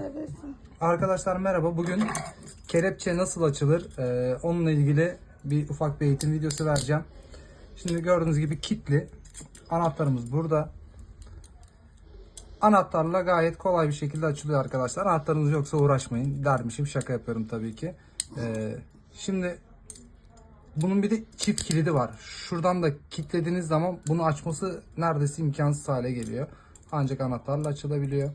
gösterebilirsin. Arkadaşlar merhaba. Bugün kelepçe nasıl açılır ee, onunla ilgili bir ufak bir eğitim videosu vereceğim. Şimdi gördüğünüz gibi kilitli. Anahtarımız burada. Anahtarla gayet kolay bir şekilde açılıyor arkadaşlar. Anahtarınız yoksa uğraşmayın dermişim. Şaka yapıyorum tabii ki. Ee, şimdi bunun bir de çift kilidi var. Şuradan da kilitlediğiniz zaman bunu açması neredeyse imkansız hale geliyor. Ancak anahtarla açılabiliyor.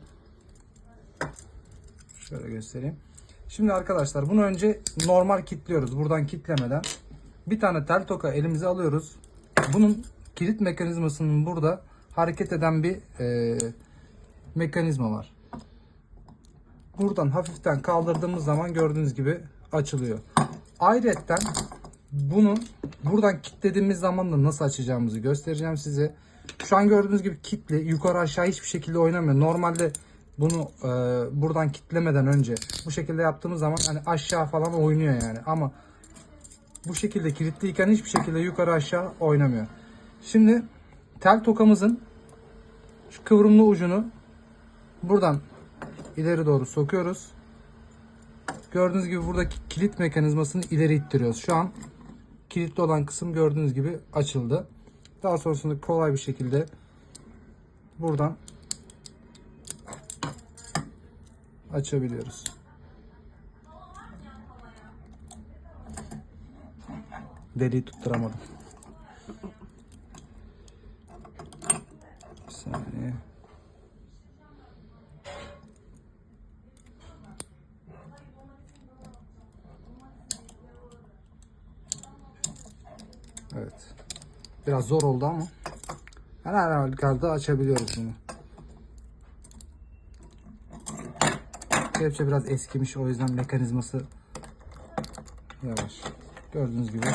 Şöyle göstereyim. Şimdi arkadaşlar bunu önce normal kilitliyoruz. Buradan kilitlemeden. Bir tane tel toka elimize alıyoruz. Bunun kilit mekanizmasının burada hareket eden bir e, mekanizma var. Buradan hafiften kaldırdığımız zaman gördüğünüz gibi açılıyor. Ayrıca bunun buradan kilitlediğimiz zaman da nasıl açacağımızı göstereceğim size. Şu an gördüğünüz gibi kilitli. Yukarı aşağı hiçbir şekilde oynamıyor. Normalde bunu e, buradan kitlemeden önce bu şekilde yaptığımız zaman hani aşağı falan oynuyor yani. Ama bu şekilde kilitliyken hiçbir şekilde yukarı aşağı oynamıyor. Şimdi tel tokamızın şu kıvrımlı ucunu buradan ileri doğru sokuyoruz. Gördüğünüz gibi buradaki kilit mekanizmasını ileri ittiriyoruz. Şu an kilitli olan kısım gördüğünüz gibi açıldı. Daha sonrasında kolay bir şekilde buradan açabiliyoruz. Deliği tutturamadım. Bir saniye. Evet. Biraz zor oldu ama her halükarda açabiliyoruz bunu. Kelepçe biraz eskimiş o yüzden mekanizması yavaş. Gördüğünüz gibi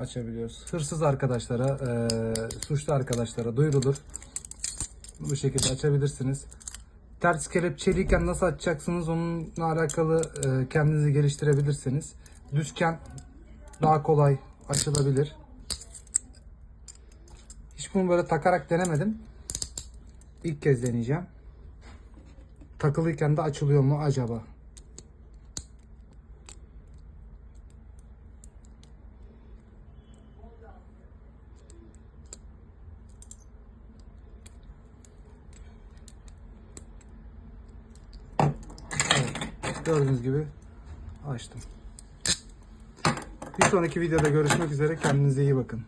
açabiliyoruz. Hırsız arkadaşlara, eee, suçlu arkadaşlara duyurulur. Bu şekilde açabilirsiniz. Ters kelepçeliyken nasıl açacaksınız onunla alakalı eee, kendinizi geliştirebilirsiniz. Düzken daha kolay açılabilir. Hiç bunu böyle takarak denemedim. İlk kez deneyeceğim. Takılıyken de açılıyor mu acaba? Gördüğünüz gibi açtım. Bir sonraki videoda görüşmek üzere. Kendinize iyi bakın.